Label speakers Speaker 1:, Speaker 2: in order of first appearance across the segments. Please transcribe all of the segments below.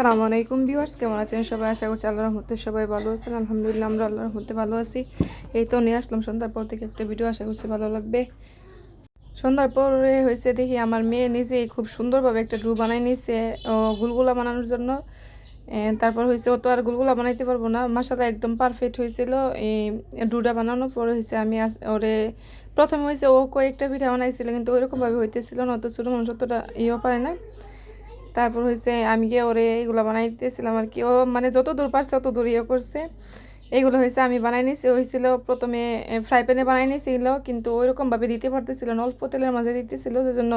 Speaker 1: সালামু আলাইকুম ভিউয়ার্স, কেমন আছেন সবাই? আশা করছি আল্লাহর রহমতে সবাই ভালো আছেন। আলহামদুলিল্লাহ, আমরা আল্লাহর রহমতে ভালো আছি। এই তো নিয়ে আসলাম, সন্ধ্যার পর থেকে একটা ভিডিও, আশা করছি ভালো লাগবে। সন্ধ্যার পরে হয়েছে দেখি, আমার মেয়ে নিজেই খুব সুন্দরভাবে একটা ডু বানাই নিয়েছে, ও গুলগুলা বানানোর জন্য। তারপর হয়েছে, ও তো আর গুলগুলা বানাইতে পারব না। মাসাটা একদম পারফেক্ট হয়েছিল এই ডুটা বানানোর পরে হয়েছে, আমি ওরে, প্রথমে হয়েছে ও কয়েকটা পিঠা বানাইছিল, কিন্তু ওইরকমভাবে হইতেছিল না অত ছোটো মানুষ অতটা ইয়েও পারে না। তারপর হয়েছে আমি গিয়ে ওরে এগুলো বানাই দিতেছিলাম আর কি। ও মানে যত দূর পারছে তত দূর ইয়ে করছে। এগুলো হয়েছে আমি বানাই নিয়েছি হয়েছিল প্রথমে ফ্রাই প্যানে বানাই নিয়েছিল কিন্তু ওইরকমভাবে দিতে পারতেছিল না, অল্প তেলের মাঝে দিতেছিল, সেজন্য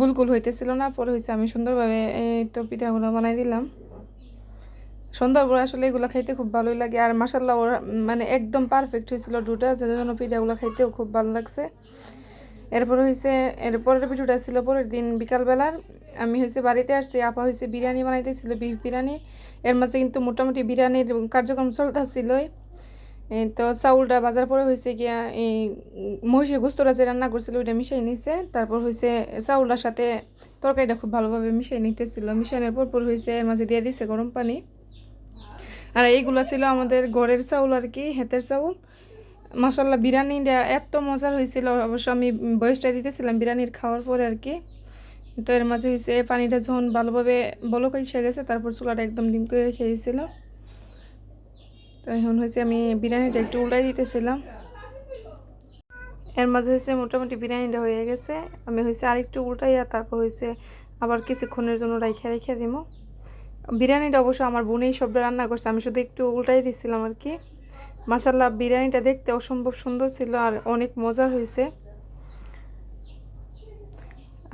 Speaker 1: গুলগুল হইতেছিল না। পরে হয়েছে আমি সুন্দরভাবে এই তো পিঠাগুলো বানাই দিলাম। সন্ধ্যার পরে আসলে এগুলো খাইতে খুব ভালোই লাগে। আর মাসাল্লাহ ওরা মানে একদম পারফেক্ট হয়েছিল ডুটা যার জন্য পিঠাগুলো খাইতেও খুব ভালো লাগছে। এরপর হয়েছে এর পরের ভিডিওটা ছিল পরের দিন বিকালবেলার। আমি হয়েছে বাড়িতে আসছি, আপা হয়েছে বিরিয়ানি বানাইতেছিল, বিফ বিরিয়ানি। এর মাঝে কিন্তু মোটামুটি বিরিয়ানির কার্যক্রম চলতেছিলই। তো চাউলটা বাজার পরে হয়েছে গিয়া, এই মহিষের গোস্তটা যে রান্না করছিল ওইটা মিশাই নিছে। তারপর হয়েছে চাউলটার সাথে তরকারিটা খুব ভালোভাবে মিশাই নিতেছিল। মিশানোর পর পর হয়েছে এর মাঝে দিয়ে দিছে গরম পানি। আর এইগুলো ছিল আমাদের ঘরের চাউল আর কি, হেতের চাউল। মাসাল্লাহ বিরিয়ানিটা এত মজার হয়েছিল অবশ্য আমি বয়সটা দিতেছিলাম বিরিয়ানির খাওয়ার পরে আর কি। তো এর মাঝে হয়েছে পানিটা যখন ভালোভাবে বলক এসে গেছে, তারপর চুলাটা একদম ডিম করে রেখে দিয়েছিল তো এখন হয়েছে আমি বিরিয়ানিটা একটু উল্টাই দিতেছিলাম। এর মাঝে হয়েছে মোটামুটি বিরিয়ানিটা হয়ে গেছে। আমি হয়েছে আরেকটু উল্টাইয়া তারপর হয়েছে আবার কিছুক্ষণের জন্য রাইখে রেখে দিব বিরিয়ানিটা অবশ্য আমার বোনেই সবটা রান্না করছে, আমি শুধু একটু উল্টাই দিছিলাম আর কি। মাসাল্লাহ বিরিয়ানিটা দেখতে অসম্ভব সুন্দর ছিল আর অনেক মজার হয়েছে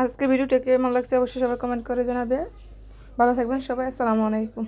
Speaker 1: আজকে ভিডিওটা কেমন লাগছে অবশ্যই সবাই কমেন্ট করে জানাবে। ভালো থাকবেন সবাই আসসালামু আলাইকুম।